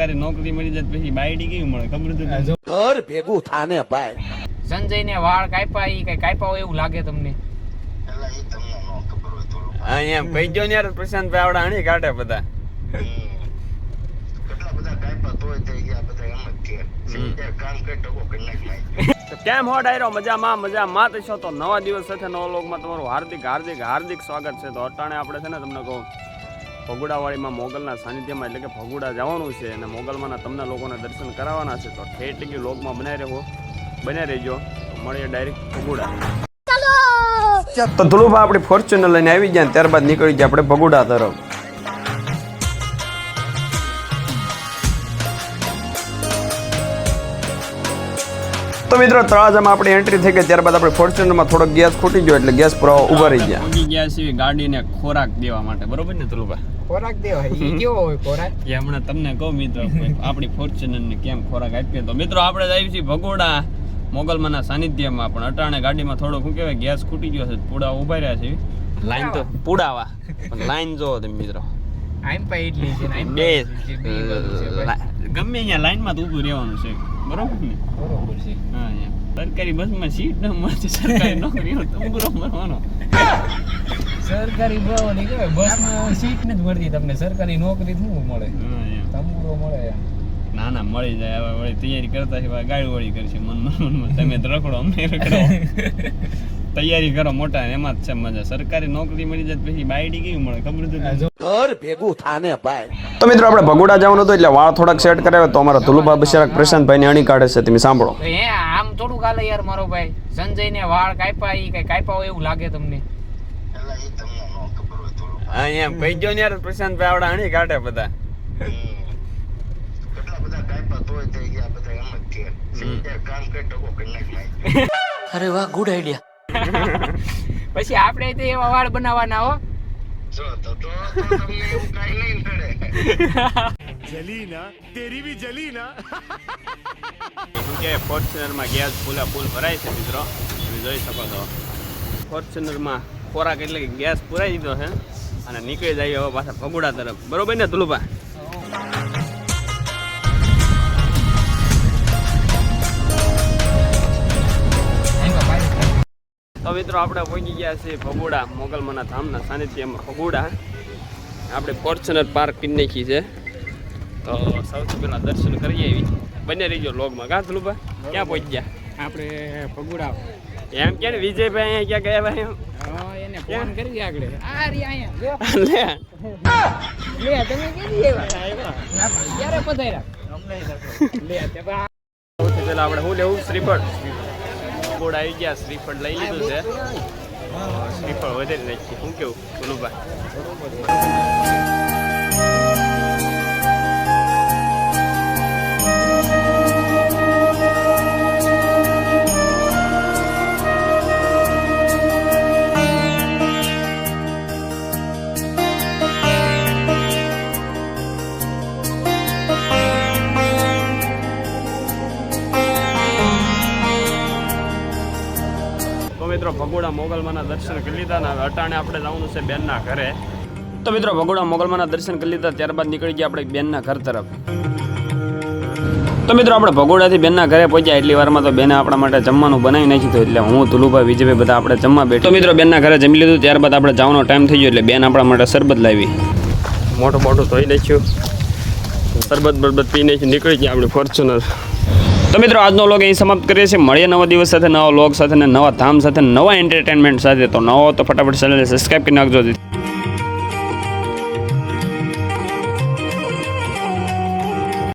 સરકારી નોકરી મળી જાય પછી બાયડી કેવી મળે? ખબર છે ઘર ભેગું થાને ભાઈ. સંજય ને વાળ કાપ્યા ઈ કઈ કાપ્યા હોય એવું લાગે તમને? અહીંયા કહી દો ને યાર પ્રશાંતભાઈ આવડા હણી કાઢે બધા. કેટલા બધા કાપ્યા તોય તે ગયા બધા એમ જ કે. સિંચાઈ કામ કરી ટકો કરી નાખ તો કેમ હો ડાયરો? મજામાં મજામાં. તો છો તો નવા દિવસ સાથે નવા લોકમાં તમારું હાર્દિક હાર્દિક હાર્દિક સ્વાગત છે. તો અટાણે આપણે છે ને તમને કહું ભગુડાવાડીમાં મોગલના સાનિધ્યમાં એટલે કે ભગુડા જવાનું છે અને મોગલમાંના તમને લોકોને દર્શન કરાવવાના છે, તો ઠેઠ લગી લોકમાં બનાવી રહેવો, બન્યા રહેજો. મળીએ ડાયરેક્ટ ભગુડા. તો ધ્રુવભાઈ આપણી ફોર્ચ્યુનર લઈને આવી ગયા ત્યારબાદ નીકળી ગયા આપણે ભગુડા તરફ. તો મિત્રો તળાજામાં આપણી એન્ટ્રી થઈ ગઈ. ત્યારબાદ આપણે ફોર્ચ્યુનરમાં થોડોક ગેસ ખૂટી ગયો એટલે ગેસ પ્રવાહ ઊભા રહી ગયા. ઉગી ગયા છે ગાડીને ખોરાક દેવા માટે. બરોબર ને ધ્રુવભાઈ ખોરાક દેવા? એ કેવો હોય ખોરાક? એ હમણાં તમને કહું મિત્રો આપણી ફોર્ચ્યુનરને કેમ ખોરાક આપીએ તો. મિત્રો આપણે જ આવી છીએ ભગોડા મોગલમાના સાનિધ્યમાં. પણ અટાણે ગાડીમાં થોડો શું કહેવાય ગેસ ખૂટી ગયો છે. પૂડા ઊભા રહ્યા છે. લાઈન તો પૂડાવા પણ લાઈન જોવો તમે મિત્રો. આઈમ પા ઇડલી છે ગમે અહીંયા લાઈનમાં તો ઊભું રહેવાનું છે. બરોબર ને? બરોબર છે. હા એમ. સરકારી બસમાં સીટ ન મળતી સરકારી નોકરી તંબુરો મરવાનો સરકારી બસમાં સીટ નથી મળતી તમને. સરકારી નોકરી શું મળે. તંબુરો મળે ના ના મળી જાય. હવે વળી તૈયારી કરતા છે ગાડી વળી કરશે મન મનમાં. તમે રખડો અમને રખડો. તૈયારી કરો મોટા એમાં જ છે મજા. સરકારી નોકરી મળી જાય પછી બાયડી કેવી મળે? ખબર ઘર ભેગું થાને ભાઈ. તો મિત્રો આપણે ભગોડા જવાનું હતું એટલે વાળ થોડાક સેટ કરાવે તો અમારા ધુલુભા બિચારા પ્રશાંતભાઈ ને અણી કાઢે છે. તમે સાંભળો. એ હે આમ થોડું કાલે યાર મારો ભાઈ. સંજય ને વાળ કાપ્યા ઈ કઈ કાપ્યા હોય એવું લાગે તમને. અહીંયા ભાઈ તમને નો ખબર હોય થોડું હા એમ કહી દો ને યાર પ્રશાંતભાઈ આવડા અણી કાઢે બધા. બધા કાપ્યા તોય તે ગયા બધા એમ જ કે સિંચાઈ કામ કરી ટકો કરી નાખ અરે વાહ ગુડ આઈડિયા પછી આપણે તે એવા વાળ બનાવવાના હો. જો તો તો બી તમને એવું કાંઈ નહીં નડે. શું કે ફોર્ચ્યુનરમાં ગેસ ફૂલા ફૂલ ભરાય છે મિત્રો. તમે જોઈ શકો છો. ફોર્ચ્યુનરમાં ખોરાક એટલે કે ગેસ પુરાઈ દીધો છે અને નીકળી જાય હવે પાછા ભગુડા તરફ. બરોબર ને ધુલુભા તો મિત્રો આપણે પહોંચી ગયા છીએ ભગોડા મોગલમાના ધામના સાનિધ્યમાં. ભગોડા આપણે ફોર્ચ્યુનર પાર્ક કરી નાખી છે. તો સૌથી પહેલાં દર્શન કરીએ એવી બંને રહીજો લોગમાં કાં ધ્રુવભા ક્યાં પહોંચી ગયા આપણે ભગોડા. એમ કે ને વિજયભાઈ અહીંયા ક્યાં ગયા ભાઈ એમ? હા, એને ફોન કરી આગળ. આ રી અહીંયા. લે. લે તમે કેદી આવ્યા ક્યારે પધાર્યા? લે તે બા સૌથી પહેલાં આપણે શું લેવું? શ્રીફળ. ગોળ આવી ગયા શ્રીફળ લઈ લીધું છે. શ્રીફળ વધારે નાખીએ. શું કેવું ધ્રુવભા મિત્રો, ભગોડા મોગલમાના દર્શન કરી લીધા અને અટાણે આપણે જવાનું છે બેનના ઘરે. તો મિત્રો, ભગોડા મોગલમાના દર્શન કરી લીધા, ત્યારબાદ નીકળી ગયા આપણે બેનના ઘર તરફ. તો મિત્રો, આપણે ભગોડાથી બેનના ઘરે પહોંચ્યા, એટલી વારમાં તો બેને આપણા માટે જમવાનું બનાવી નાખ્યું હતું, એટલે હું, ધુલુભાઈ, વિજયભાઈ બધા આપણે જમવા બેઠો. તો મિત્રો, બેનના ઘરે જમી લીધું, ત્યારબાદ આપણે જવાનો ટાઈમ થઈ ગયો, એટલે બેન આપણા માટે શરબત લાવી. મોટું મોટું ધોઈ નાખ્યું. શરબત બરબત પી નાખ્યું નીકળી ગયા આપણે ફોર્ચ્યુનર તો મિત્રો, આજનો લોગ અહીં સમાપ્ત કરીએ છીએ. મળીએ નવા દિવસ સાથે, નવા લોગ સાથે, નવા ધામ સાથે, નવા એન્ટરટેનમેન્ટ સાથે. તો નવો તો ફટાફટ ચેનલને સબસ્ક્રાઈબ કરી નાખજો